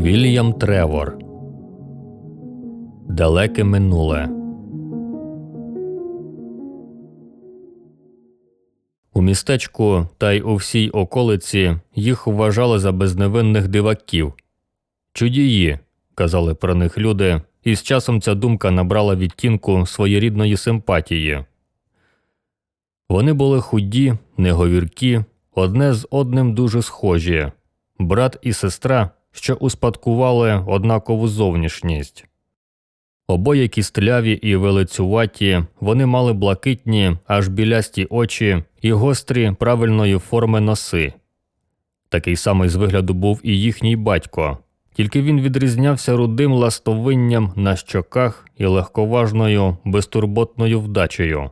Вільям Тревор Далеке минуле. У містечку та й у всій околиці їх вважали за безневинних диваків. Чудії, казали про них люди, і з часом ця думка набрала відтінку своєрідної симпатії. Вони були худі, неговіркі, одне з одним дуже схожі брат і сестра, що успадкували однакову зовнішність. Обоє кістляві і велицюваті, вони мали блакитні, аж білясті очі і гострі правильної форми носи. Такий самий з вигляду був і їхній батько, тільки він відрізнявся рудим ластовинням на щоках і легковажною, безтурботною вдачею.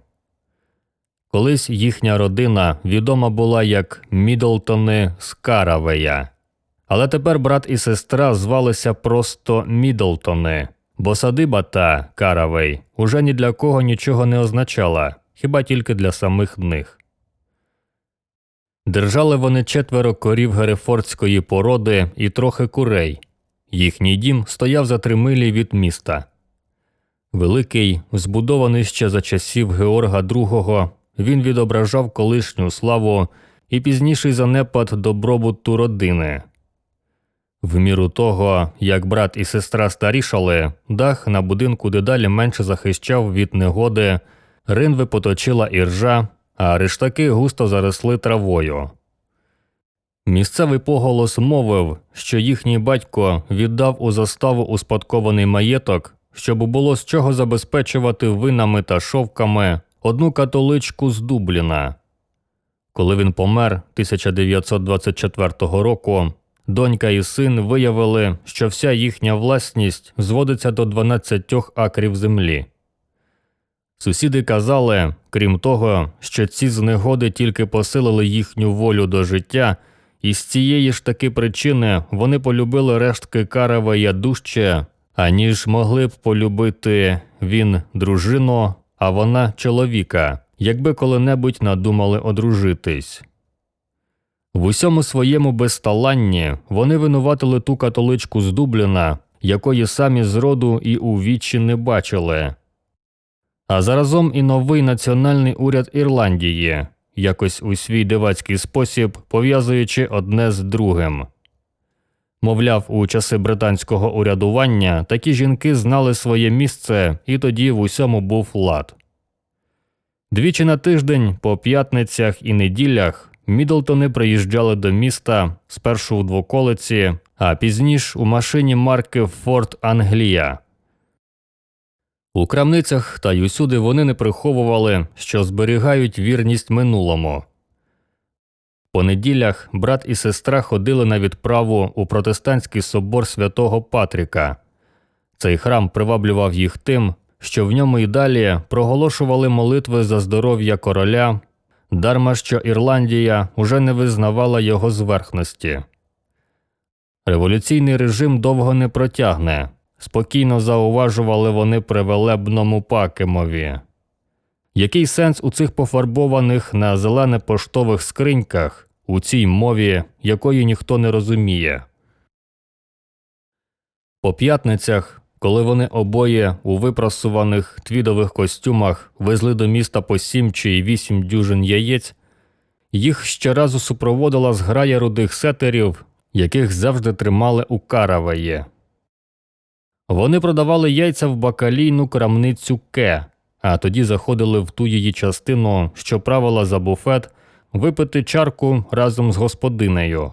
Колись їхня родина відома була як Мідлтони з Каравея. Але тепер брат і сестра звалися просто Мідлтони, бо садиба та Каравей уже ні для кого нічого не означала, хіба тільки для самих них. Держали вони четверо корів герефордської породи і трохи курей. Їхній дім стояв за три милі від міста. Великий, збудований ще за часів Георга II, він відображав колишню славу і пізніший занепад добробуту родини. В міру того, як брат і сестра старішали, дах на будинку дедалі менше захищав від негоди, ринви поточила іржа, а рештаки густо заросли травою. Місцевий поголос мовив, що їхній батько віддав у заставу успадкований маєток, щоб було з чого забезпечувати винами та шовками одну католичку з Дубліна. Коли він помер 1924 року, донька і син виявили, що вся їхня власність зводиться до 12 акрів землі. Сусіди казали, крім того, що ці знегоди тільки посилили їхню волю до життя, і з цієї ж таки причини вони полюбили рештки Каравая дужче, аніж могли б полюбити він дружину, а вона чоловіка, якби коли-небудь надумали одружитись. В усьому своєму безталанні вони винуватили ту католичку з Дубліна, якої самі зроду і у вічі не бачили. А заразом і новий національний уряд Ірландії, якось у свій дивацький спосіб пов'язуючи одне з другим. Мовляв, у часи британського урядування такі жінки знали своє місце, і тоді в усьому був лад. Двічі на тиждень, по п'ятницях і неділях, Мідлтони приїжджали до міста спершу у двоколиці, а пізніше у машині марки Форт Англія. У крамницях та й усюди вони не приховували, що зберігають вірність минулому. По неділях брат і сестра ходили на відправу у протестантський собор святого Патріка. Цей храм приваблював їх тим, що в ньому й далі проголошували молитви за здоров'я короля, дарма що Ірландія уже не визнавала його зверхності. Революційний режим довго не протягне, спокійно зауважували вони при велебному Пакемові. Який сенс у цих пофарбованих на зелене поштових скриньках, у цій мові, якої ніхто не розуміє? По п'ятницях, коли вони обоє у випрасуваних твідових костюмах везли до міста по сім чи вісім дюжин яєць, їх щоразу супроводила зграя рудих сетерів, яких завжди тримали у караваї. Вони продавали яйця в бакалійну крамницю Ке, а тоді заходили в ту її частину, що правила за буфет, випити чарку разом з господинею.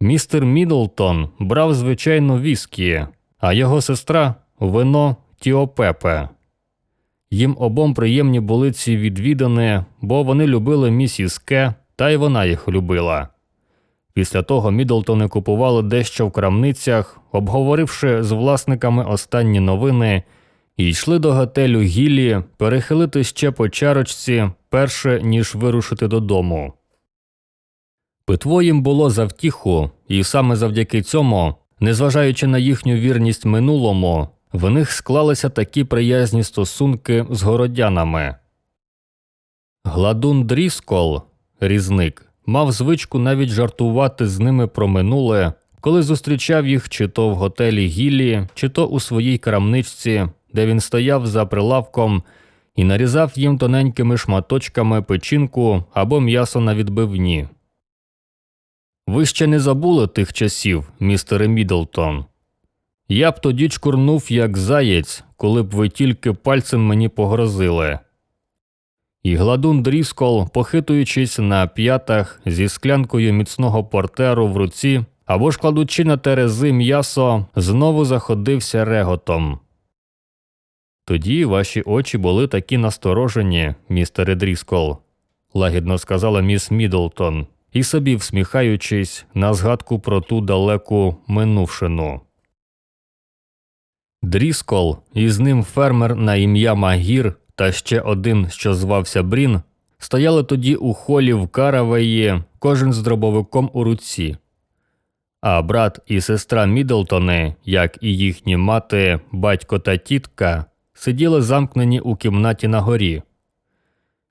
Містер Мідлтон брав звичайно віскі, а його сестра вино Тіопепе. Їм обом приємні були ці відвідини, бо вони любили місіс Ке, та й вона їх любила. Після того Мідлтони купували дещо в крамницях, обговоривши з власниками останні новини, і йшли до готелю Гілі перехилити ще по чарочці, перше ніж вирушити додому. Питво їм було за втіху, і саме завдяки цьому, незважаючи на їхню вірність минулому, в них склалися такі приязні стосунки з городянами. Гладун Дріскол, різник, мав звичку навіть жартувати з ними про минуле, коли зустрічав їх чи то в готелі Гіллі, чи то у своїй крамничці, де він стояв за прилавком і нарізав їм тоненькими шматочками печінку або м'ясо на відбивні. Ви ще не забули тих часів, містере Мідлтон. Я б тоді чкурнув, як заєць, коли б ви тільки пальцем мені погрозили. І гладун Дріскол, похитуючись на п'ятах зі склянкою міцного портеру в руці або ж кладучи на терези м'ясо, знову заходився реготом. Тоді ваші очі були такі насторожені, містере Дріскол, лагідно сказала міс Мідлтон, і собі всміхаючись на згадку про ту далеку минувшину. Дріскол і з ним фермер на ім'я Магір та ще один, що звався Брін, стояли тоді у холі в Каравеї, кожен з дробовиком у руці. А брат і сестра Мідлтони, як і їхні мати, батько та тітка, сиділи замкнені у кімнаті на горі.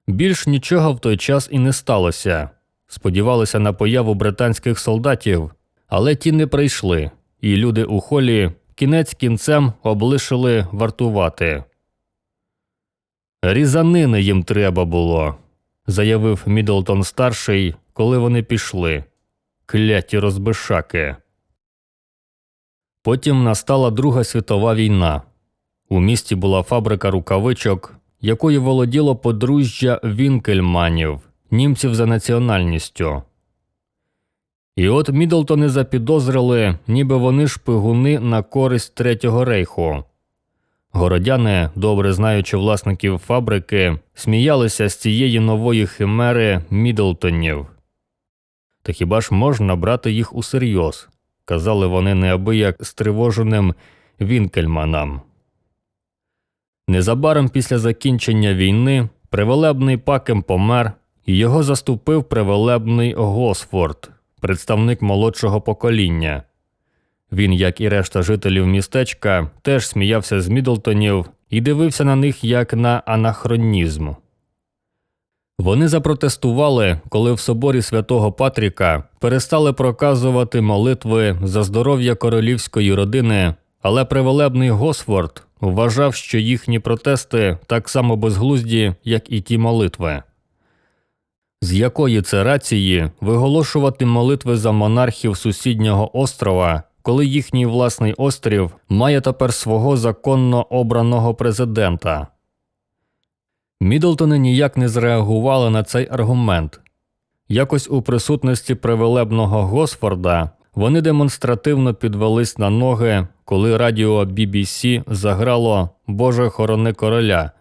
Більш нічого в той час і не сталося. Сподівалися на появу британських солдатів, але ті не прийшли, і люди у холі кінець кінцем облишили вартувати. Різанини їм треба було, заявив Мідлтон старший, коли вони пішли. Кляті розбишаки. Потім настала Друга світова війна. У місті була фабрика рукавичок, якою володіло подружжя Вінкельманів, німців за національністю. І от Мідлтони запідозрили, ніби вони шпигуни на користь Третього рейху. Городяни, добре знаючи власників фабрики, сміялися з цієї нової химери Мідлтонів. Та хіба ж можна брати їх усерйоз? казали вони неабияк стривоженим Вінкельманам. Незабаром після закінчення війни привелебний пакем помер, його заступив привелебний Госфорд, представник молодшого покоління. Він, як і решта жителів містечка, теж сміявся з Мідлтонів і дивився на них як на анахронізм. Вони запротестували, коли в соборі святого Патріка перестали проказувати молитви за здоров'я королівської родини, але привелебний Госфорд вважав, що їхні протести так само безглузді, як і ті молитви. З якої це рації виголошувати молитви за монархів сусіднього острова, коли їхній власний острів має тепер свого законно обраного президента? Мідлтони ніяк не зреагували на цей аргумент. Якось у присутності привелебного Госфорда вони демонстративно підвелись на ноги, коли радіо BBC заграло Боже хорони короля.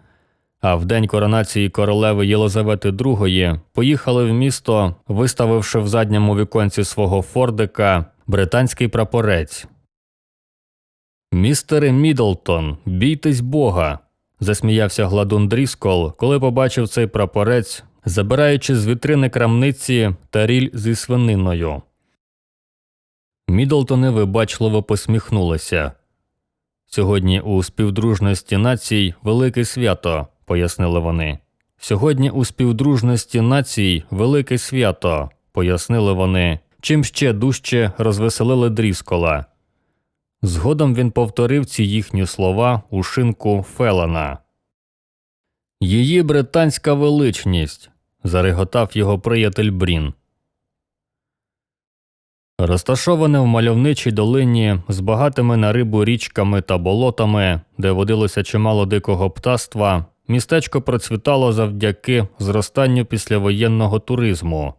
А в день коронації королеви Єлизавети II поїхали в місто, виставивши в задньому віконці свого фордика британський прапорець. Містере Мідлтон, бійтесь Бога. засміявся гладун Дріскол, коли побачив цей прапорець, забираючи з вітрини крамниці таріль зі свининою. Мідлтони вибачливо посміхнулися. Сьогодні у співдружності націй велике свято, пояснили вони. Сьогодні у співдружності націй велике свято, пояснили вони, чим ще дужче розвеселили дріскола. Згодом він повторив ці їхні слова у шинку Фелана. Її британська величність. зареготав його приятель Брін. Розташоване в мальовничій долині з багатими на рибу річками та болотами, де водилося чимало дикого птаства, містечко процвітало завдяки зростанню післявоєнного туризму.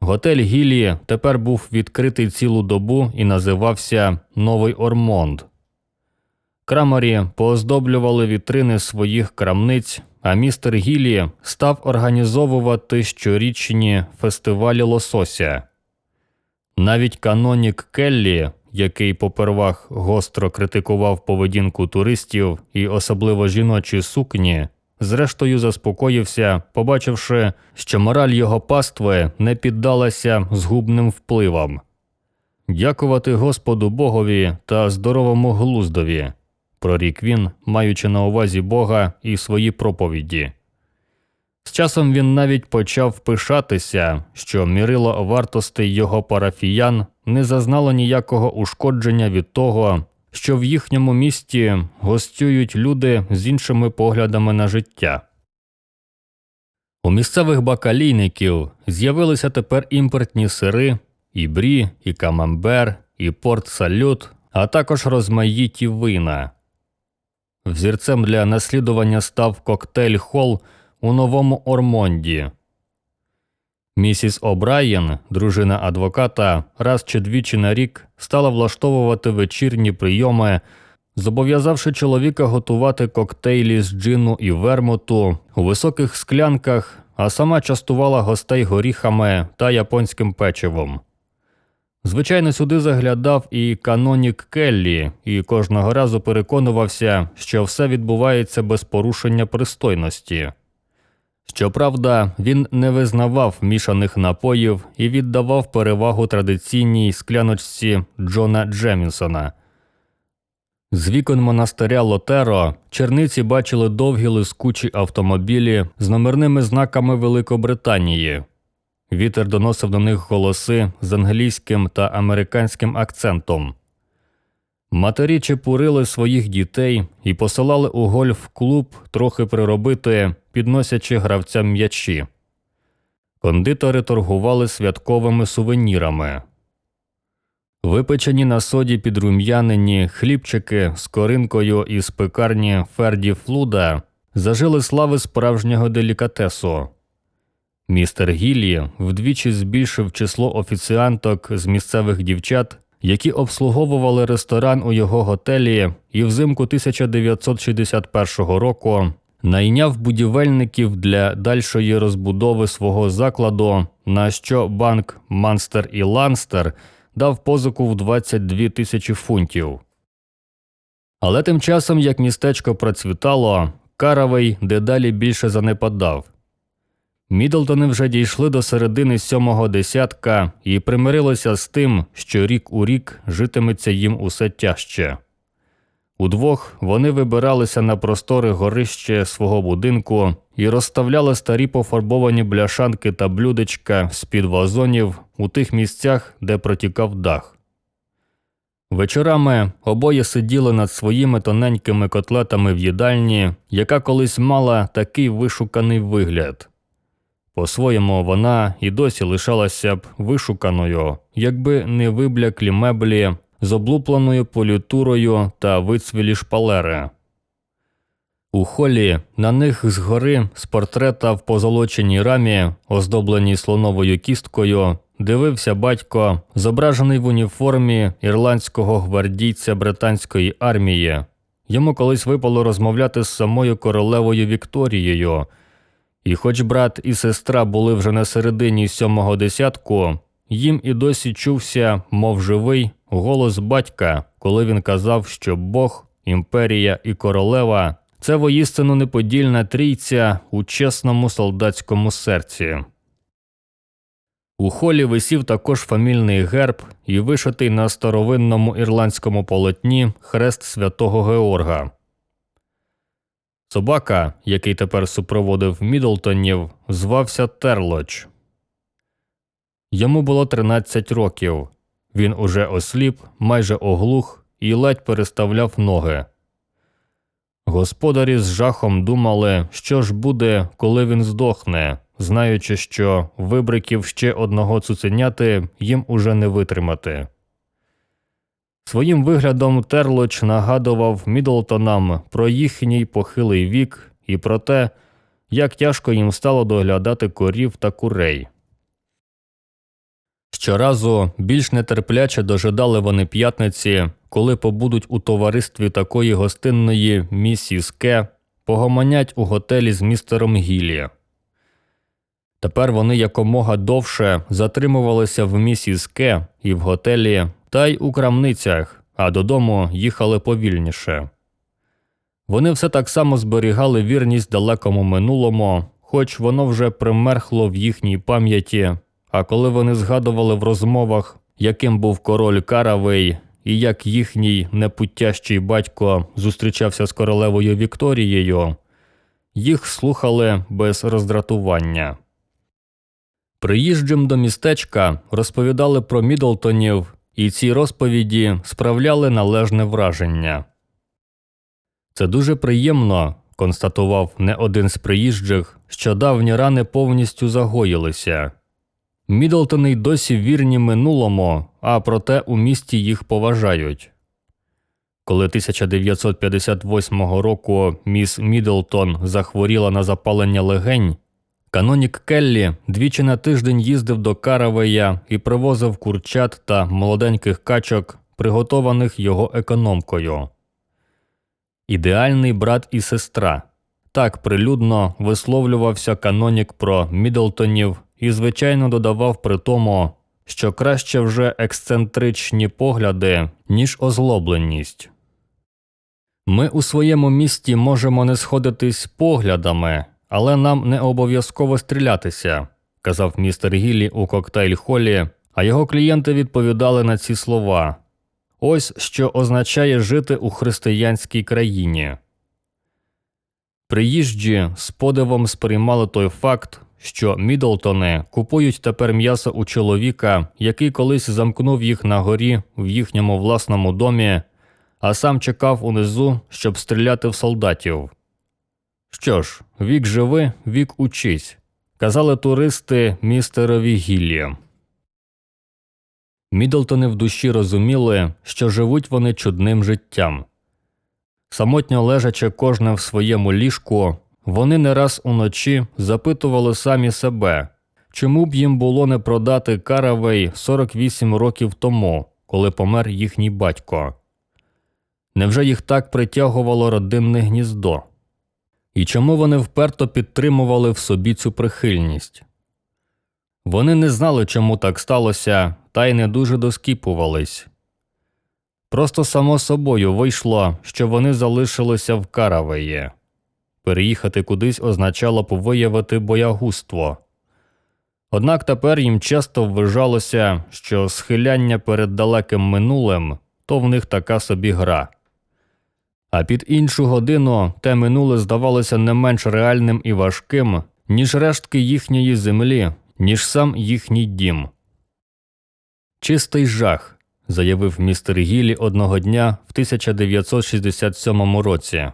Готель Гілі тепер був відкритий цілу добу і називався Новий Ормонд. Крамарі пооздоблювали вітрини своїх крамниць, а містер Гілі став організовувати щорічні фестивалі лосося. Навіть канонік Келлі, який попервах гостро критикував поведінку туристів і особливо жіночі сукні, зрештою заспокоївся, побачивши, що мораль його пастви не піддалася згубним впливам. Дякувати Господу Богові та здоровому глуздові, прорік він, маючи на увазі Бога і свої проповіді. З часом він навіть почав пишатися, що мірило вартостей його парафіян не зазнало ніякого ушкодження від того, що в їхньому місті гостюють люди з іншими поглядами на життя. У місцевих бакалійників з'явилися тепер імпортні сири, і брі, і камамбер, і порт салют, а також розмаїті вина. Взірцем для наслідування став коктейль Хол у новому Ормонді. Місіс О'Брайєн, дружина адвоката, раз чи двічі на рік стала влаштовувати вечірні прийоми, зобов'язавши чоловіка готувати коктейлі з джину і вермуту у високих склянках, а сама частувала гостей горіхами та японським печивом. Звичайно, сюди заглядав і канонік Келлі, і кожного разу переконувався, що все відбувається без порушення пристойності. Щоправда, він не визнавав мішаних напоїв і віддавав перевагу традиційній скляночці Джона Джемісона. З вікон монастиря Лотеро черниці бачили довгі лискучі автомобілі з номерними знаками Великобританії. Вітер доносив до них голоси з англійським та американським акцентом. Матері чепурили своїх дітей і посилали у гольф-клуб трохи приробити, підносячи гравцям м'ячі. Кондитори торгували святковими сувенірами. Випечені на соді підрум'янені хлібчики з коринкою із пекарні Ферді Флуда зажили слави справжнього делікатесу. Містер Гіллі вдвічі збільшив число офіціанток з місцевих дівчат, які обслуговували ресторан у його готелі, і взимку 1961 року найняв будівельників для дальшої розбудови свого закладу, на що банк Манстер і Ланстер дав позику в 22 тисячі фунтів. Але тим часом, як містечко процвітало, Каравей дедалі більше занепадав. Мідлтони вже дійшли до середини сьомого десятка і примирилися з тим, що рік у рік житиметься їм усе тяжче. Удвох вони вибиралися на просторе горище свого будинку і розставляли старі пофарбовані бляшанки та блюдечка з-під вазонів у тих місцях, де протікав дах. Вечорами обоє сиділи над своїми тоненькими котлетами в їдальні, яка колись мала такий вишуканий вигляд. По-своєму, вона і досі лишалася б вишуканою, якби не вибляклі меблі з облупленою полютурою та вицвілі шпалери. У холі на них згори з портрета в позолоченій рамі, оздобленій слоновою кісткою, дивився батько, зображений в уніформі ірландського гвардійця британської армії. Йому колись випало розмовляти з самою королевою Вікторією. І хоч брат і сестра були вже на середині сьомого десятку, їм і досі чувся, мов живий, голос батька, коли він казав, що Бог, імперія і королева це воїстину неподільна трійця у чесному солдатському серці. У холі висів також фамільний герб і вишитий на старовинному ірландському полотні хрест святого Георга. Собака, який тепер супроводив Мідлтонів, звався Терлоч. Йому було 13 років. Він уже осліп, майже оглух і ледь переставляв ноги. Господарі з жахом думали, що ж буде, коли він здохне, знаючи, що вибриків ще одного цуценяти їм уже не витримати. Своїм виглядом Терлоч нагадував Мідлтонам про їхній похилий вік і про те, як тяжко їм стало доглядати корів та курей. Щоразу більш нетерпляче дожидали вони п'ятниці, коли побудуть у товаристві такої гостинної місіс Ке, погомонять у готелі з містером Гіллі. Тепер вони якомога довше затримувалися в місіс Ке і в готелі, та й у крамницях, а додому їхали повільніше. Вони все так само зберігали вірність далекому минулому, хоч воно вже примерхло в їхній пам'яті, а коли вони згадували в розмовах, яким був король Каравей і як їхній непутящий батько зустрічався з королевою Вікторією, їх слухали без роздратування. Приїжджим до містечка розповідали про Мідлтонів і ці розповіді справляли належне враження. Це дуже приємно, констатував не один з приїжджих, що давні рани повністю загоїлися. Мідлтони й досі вірні минулому, а проте у місті їх поважають. Коли 1958 року міс Мідлтон захворіла на запалення легень, канонік Келлі двічі на тиждень їздив до Каравея і привозив курчат та молоденьких качок, приготованих його економкою. Ідеальний брат і сестра. Так прилюдно висловлювався канонік про Мідлтонів і, звичайно, додавав при тому, що краще вже ексцентричні погляди, ніж озлобленість. Ми у своєму місті можемо не сходитись поглядами, але нам не обов'язково стрілятися, казав містер Гіллі у коктейль холі, а його клієнти відповідали на ці слова. Ось що означає жити у християнській країні. Приїжджі з подивом сприймали той факт, що Мідлтони купують тепер м'ясо у чоловіка, який колись замкнув їх на горі в їхньому власному домі, а сам чекав унизу, щоб стріляти в солдатів. Що ж, вік живи, вік учись, казали туристи містерові Гіллі. Мідлтони в душі розуміли, що живуть вони чудним життям. Самотньо лежачи кожне в своєму ліжку, вони не раз уночі запитували самі себе, чому б їм було не продати Каравей 48 років тому, коли помер їхній батько. Невже їх так притягувало родинне гніздо? І чому вони вперто підтримували в собі цю прихильність? Вони не знали, чому так сталося, та й не дуже доскіпувались. Просто само собою вийшло, що вони залишилися в Каравеї. Переїхати кудись означало б виявити боягузтво. Однак тепер їм часто вважалося, що схиляння перед далеким минулим то в них така собі гра. А під іншу годину те минуле здавалося не менш реальним і важким, ніж рештки їхньої землі, ніж сам їхній дім. Чистий жах, заявив містер Гілі одного дня в 1967 році.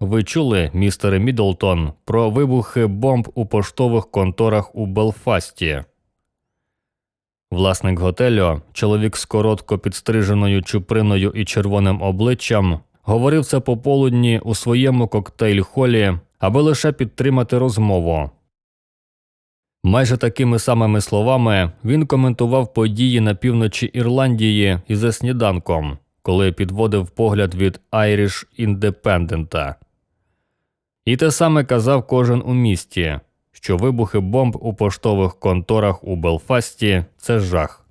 Ви чули, містере Мідлтон, про вибухи бомб у поштових конторах у Белфасті. Власник готелю, чоловік з коротко підстриженою чуприною і червоним обличчям, говорив це пополудні у своєму коктейль-холі, аби лише підтримати розмову. Майже такими самими словами він коментував події на півночі Ірландії і за сніданком, коли підводив погляд від Irish Independent. І те саме казав кожен у місті, що вибухи бомб у поштових конторах у Белфасті це жах.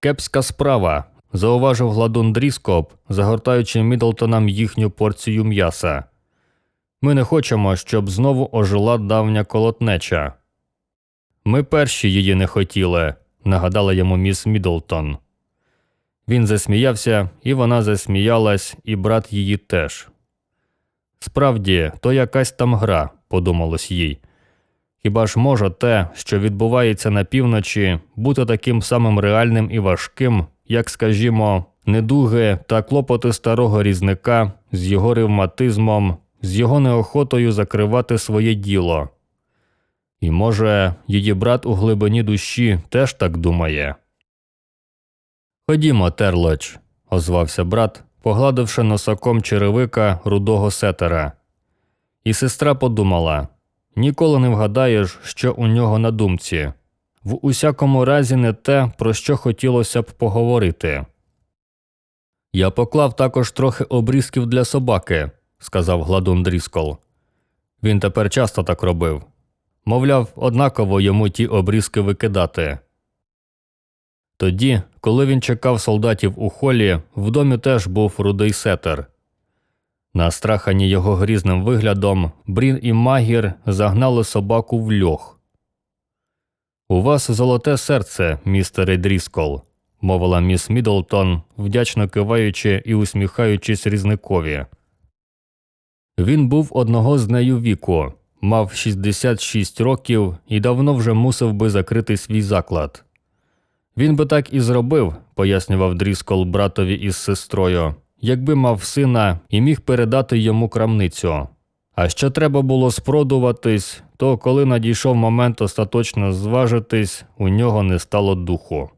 Кепська справа, зауважив гладун Дріскоп, загортаючи Мідлтонам їхню порцію м'яса. Ми не хочемо, щоб знову ожила давня колотнеча. Ми перші її не хотіли, нагадала йому міс Мідлтон. Він засміявся, і вона засміялась, і брат її теж. Справді, то якась там гра, подумалось їй. Хіба ж може те, що відбувається на півночі, бути таким самим реальним і важким, як, скажімо, недуги та клопоти старого різника з його ревматизмом, з його неохотою закривати своє діло? І, може, її брат у глибині душі теж так думає. Ходімо, Терлоч, озвався брат, погладивши носаком черевика рудого сетера. І сестра подумала ніколи не вгадаєш, що у нього на думці. В усякому разі, не те, про що хотілося б поговорити. Я поклав також трохи обрізків для собаки, сказав гладун Дріскол. Він тепер часто так робив. Мовляв, однаково йому ті обрізки викидати. Тоді, коли він чекав солдатів у холі, в домі теж був рудий сетер. Настрахані його грізним виглядом, Брін і Магір загнали собаку в льох. У вас золоте серце, містере Дріскол, мовила міс Мідлтон, вдячно киваючи і усміхаючись різникові. Він був одного з нею віку, мав 66 років і давно вже мусив би закрити свій заклад. Він би так і зробив, пояснював Дріскол братові із сестрою, якби мав сина і міг передати йому крамницю. А що треба було спродуватись, то коли надійшов момент остаточно зважитись, у нього не стало духу.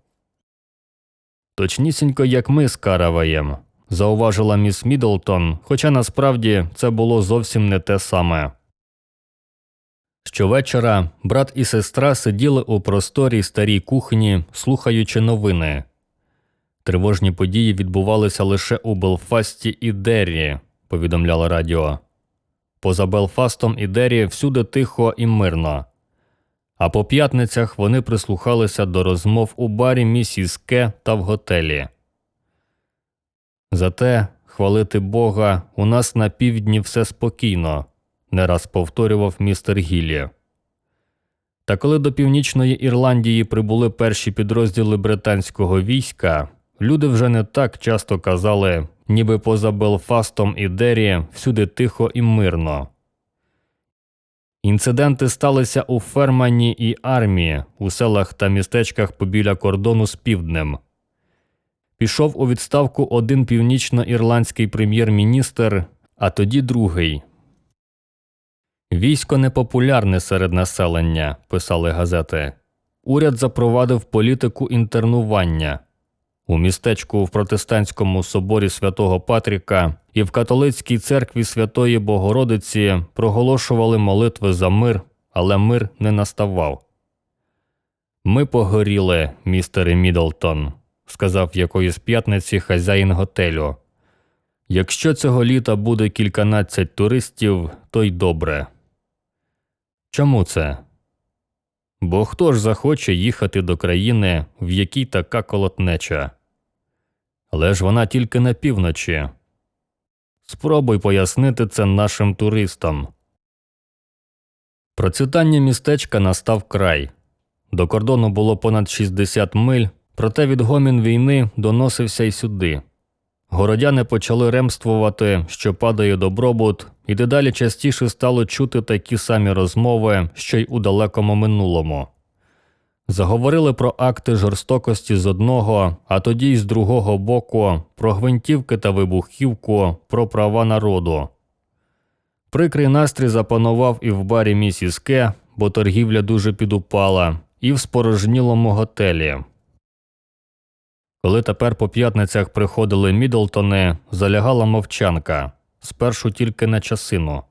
Точнісінько, як ми з Караваєм, зауважила міс Мідлтон, хоча насправді це було зовсім не те саме. Щовечора брат і сестра сиділи у просторій старій кухні, слухаючи новини. Тривожні події відбувалися лише у Белфасті і Деррі, повідомляло радіо. Поза Белфастом і Деррі всюди тихо і мирно. А по п'ятницях вони прислухалися до розмов у барі місіс Ке та в готелі. Зате, хвалити Бога, у нас на півдні все спокійно, не раз повторював містер Гіллі. Та коли до Північної Ірландії прибули перші підрозділи британського війська, люди вже не так часто казали, ніби поза Белфастом і Деррі всюди тихо і мирно. Інциденти сталися у Фермані і армії, у селах та містечках побіля кордону з півднем. Пішов у відставку один північно-ірландський прем'єр-міністр, а тоді другий. Військо непопулярне серед населення, писали газети. Уряд запровадив політику інтернування. У містечку в протестантському соборі святого Патріка і в католицькій церкві Святої Богородиці проголошували молитви за мир, але мир не наставав. Ми погоріли, містере Мідлтон, сказав якоїсь п'ятниці хазяїн готелю. Якщо цього літа буде кільканадцять туристів, то й добре. Чому це? Бо хто ж захоче їхати до країни, в якій така колотнеча? Але ж вона тільки на півночі. Спробуй пояснити це нашим туристам. Процвітання містечка настав край. До кордону було понад 60 миль, проте відгомін війни доносився й сюди. Городяни почали ремствувати, що падає добробут, і дедалі частіше стало чути такі самі розмови, що й у далекому минулому. Заговорили про акти жорстокості з одного, а тоді й з другого боку, про гвинтівки та вибухівку, про права народу. Прикрий настрій запанував і в барі місіс Ке, бо торгівля дуже підупала, і в спорожнілому готелі. Коли тепер по п'ятницях приходили Мідлтони, залягала мовчанка, спершу тільки на часину.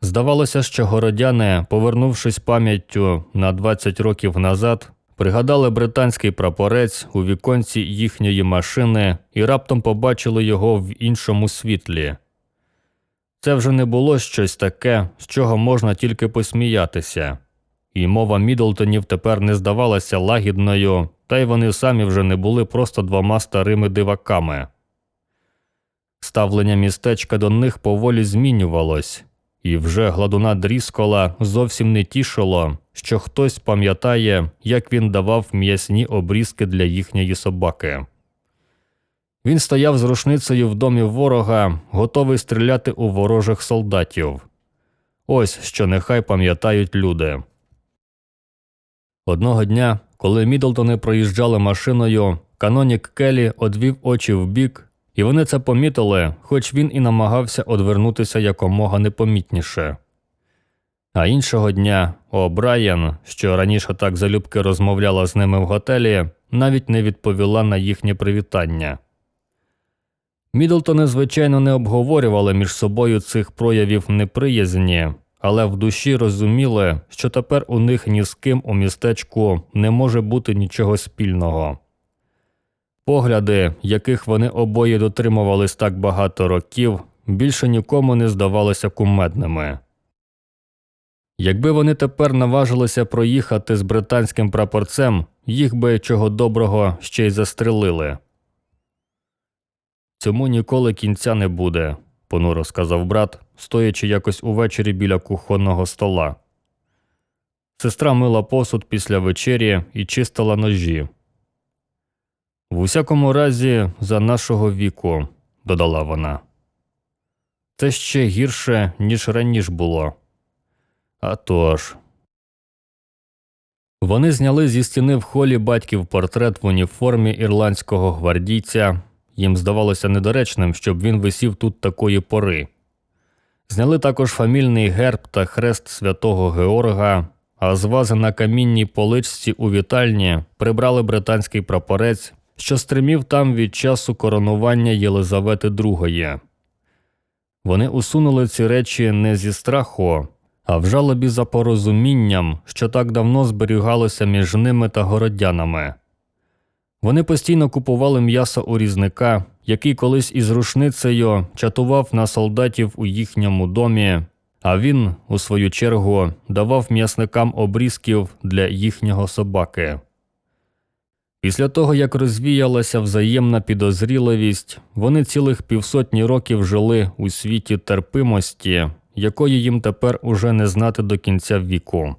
Здавалося, що городяни, повернувшись пам'яттю на 20 років назад, пригадали британський прапорець у віконці їхньої машини і раптом побачили його в іншому світлі. Це вже не було щось таке, з чого можна тільки посміятися, і мова Мідлтонів тепер не здавалася лагідною, та й вони самі вже не були просто двома старими диваками. Ставлення містечка до них поволі змінювалось, і вже гладуна дріскола зовсім не тішило, що хтось пам'ятає, як він давав м'ясні обрізки для їхньої собаки. Він стояв з рушницею в домі ворога, готовий стріляти у ворожих солдатів. Ось що нехай пам'ятають люди. Одного дня, коли Мідлтони проїжджали машиною, канонік Келлі одвів очі вбік, і вони це помітили, хоч він і намагався одвернутися якомога непомітніше. А іншого дня О'Брайен, що раніше так залюбки розмовляла з ними в готелі, навіть не відповіла на їхнє привітання. Мідлтони, звичайно, не обговорювали між собою цих проявів неприязні, але в душі розуміли, що тепер у них ні з ким у містечку не може бути нічого спільного. Погляди, яких вони обоє дотримувались так багато років, більше нікому не здавалися кумедними. Якби вони тепер наважилися проїхати з британським прапорцем, їх би чого доброго ще й застрелили. Цьому ніколи кінця не буде, понуро сказав брат, стоячи якось увечері біля кухонного стола. Сестра мила посуд після вечері і чистила ножі. В усякому разі, за нашого віку, додала вона. Це ще гірше, ніж раніше було. А тож. Вони зняли зі стіни в холі батьків портрет в уніформі ірландського гвардійця. Їм здавалося недоречним, щоб він висів тут такої пори. Зняли також фамільний герб та хрест святого Георга, а з вази на камінній поличці у вітальні прибрали британський прапорець, що стримів там від часу коронування Єлизавети II. Вони усунули ці речі не зі страху, а в жалобі за порозумінням, що так давно зберігалося між ними та городянами. Вони постійно купували м'ясо у різника, який колись із рушницею чатував на солдатів у їхньому домі, а він, у свою чергу, давав м'ясникам обрізків для їхнього собаки. Після того, як розвіялася взаємна підозріливість, вони цілих півсотні років жили у світі терпимості, якої їм тепер уже не знати до кінця віку.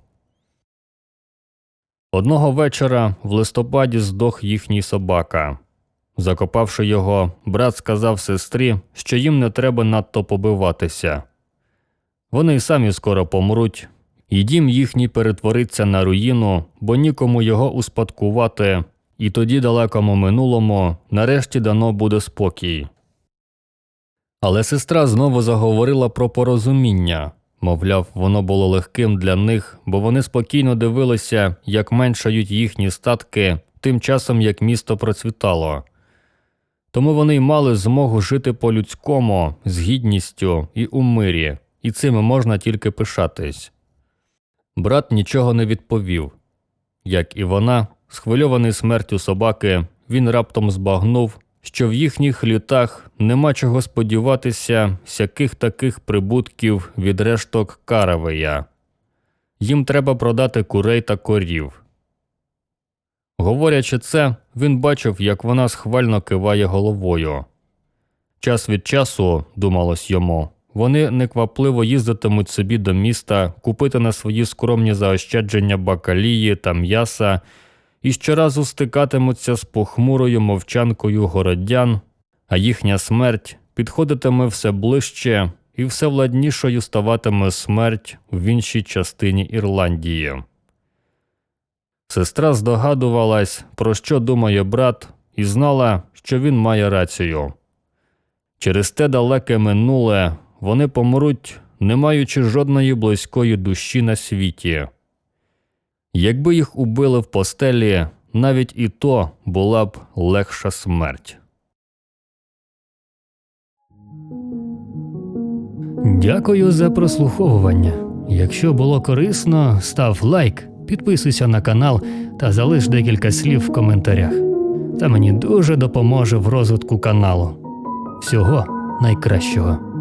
Одного вечора в листопаді здох їхній собака. Закопавши його, брат сказав сестрі, що їм не треба надто побиватися. Вони й самі скоро помруть, і дім їхній перетвориться на руїну, бо нікому його успадкувати, і тоді далекому минулому нарешті дано буде спокій. Але сестра знову заговорила про порозуміння. Мовляв, воно було легким для них, бо вони спокійно дивилися, як меншають їхні статки, тим часом як місто процвітало. Тому вони мали змогу жити по-людському, з гідністю і у мирі, і цим можна тільки пишатись. Брат нічого не відповів. Як і вона, схвильований смертю собаки, він раптом збагнув, що в їхніх літах нема чого сподіватися сяких таких прибутків від решток каравея. Їм треба продати курей та корів. Говорячи це, він бачив, як вона схвально киває головою. Час від часу, думалось йому, вони неквапливо їздитимуть собі до міста купити на свої скромні заощадження бакалії та м'яса і щоразу стикатимуться з похмурою мовчанкою городян, а їхня смерть підходитиме все ближче і все владнішою ставатиме смерть в іншій частині Ірландії. Сестра здогадувалась, про що думає брат, і знала, що він має рацію. Через те далеке минуле вони помруть, не маючи жодної близької душі на світі. Якби їх убили в постелі, навіть і то була б легша смерть. Дякую за прослуховування. Якщо було корисно, став лайк, підписуйся на канал та залиш декілька слів в коментарях. Це мені дуже допоможе в розвитку каналу. Всього найкращого.